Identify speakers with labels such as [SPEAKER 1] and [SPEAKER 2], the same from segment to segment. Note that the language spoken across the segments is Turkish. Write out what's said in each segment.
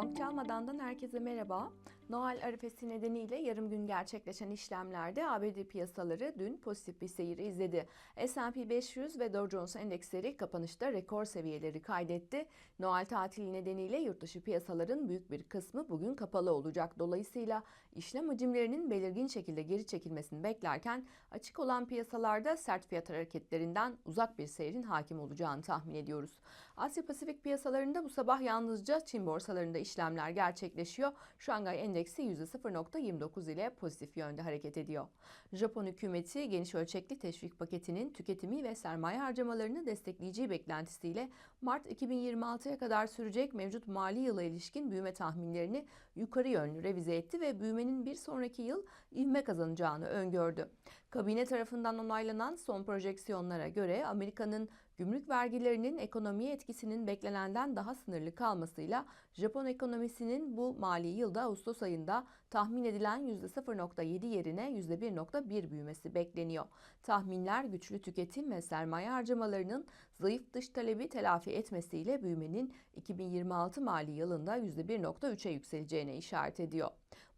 [SPEAKER 1] Gong çalmadandan herkese merhaba. Noel arifesi nedeniyle yarım gün gerçekleşen işlemlerde ABD piyasaları dün pozitif bir seyir izledi. S&P 500 ve Dow Jones endeksleri kapanışta rekor seviyeleri kaydetti. Noel tatili nedeniyle yurtdışı piyasaların büyük bir kısmı bugün kapalı olacak. Dolayısıyla işlem hacimlerinin belirgin şekilde geri çekilmesini beklerken açık olan piyasalarda sert fiyat hareketlerinden uzak bir seyrin hakim olacağını tahmin ediyoruz. Asya Pasifik piyasalarında bu sabah yalnızca Çin borsalarında işlemler gerçekleşiyor. Şangay Endeksi %0.29 ile pozitif yönde hareket ediyor. Japon hükümeti geniş ölçekli teşvik paketinin tüketimi ve sermaye harcamalarını destekleyeceği beklentisiyle Mart 2026'ya kadar sürecek mevcut mali yıla ilişkin büyüme tahminlerini yukarı yönlü revize etti ve büyümenin bir sonraki yıl ivme kazanacağını öngördü. Kabine tarafından onaylanan son projeksiyonlara göre Amerika'nın gümrük vergilerinin ekonomiye etkisinin beklenenden daha sınırlı kalmasıyla Japon ekonomisinin bu mali yılda Ağustos ayında tahmin edilen %0.7 yerine %1.1 büyümesi bekleniyor. Tahminler güçlü tüketim ve sermaye harcamalarının zayıf dış talebi telafi etmesiyle büyümenin 2026 mali yılında %1.3'e yükseleceğine işaret ediyor.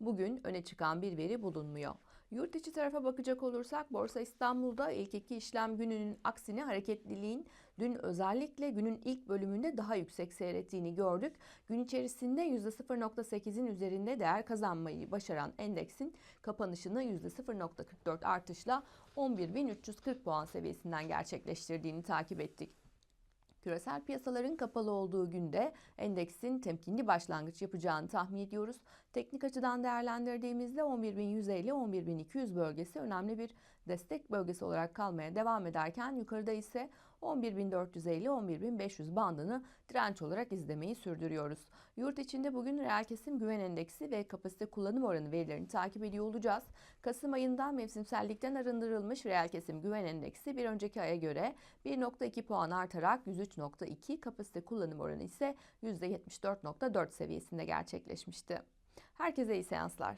[SPEAKER 1] Bugün öne çıkan bir veri bulunmuyor. Yurt içi tarafa bakacak olursak Borsa İstanbul'da ilk iki işlem gününün aksine hareketliliğin dün özellikle günün ilk bölümünde daha yüksek seyrettiğini gördük. Gün içerisinde %0.8'in üzerinde değer kazanmayı başaran endeksin kapanışını %0.44 artışla 11.340 puan seviyesinden gerçekleştirdiğini takip ettik. Küresel piyasaların kapalı olduğu günde endeksin temkinli başlangıç yapacağını tahmin ediyoruz. Teknik açıdan değerlendirdiğimizde 11.150-11.200 bölgesi önemli bir destek bölgesi olarak kalmaya devam ederken yukarıda ise 11.450-11.500 bandını direnç olarak izlemeyi sürdürüyoruz. Yurt içinde bugün reel kesim güven endeksi ve kapasite kullanım oranı verilerini takip ediyor olacağız. Kasım ayında mevsimsellikten arındırılmış reel kesim güven endeksi bir önceki aya göre 1.2 puan artarak 103.2, kapasite kullanım oranı ise %74.4 seviyesinde gerçekleşmişti. Herkese iyi seanslar.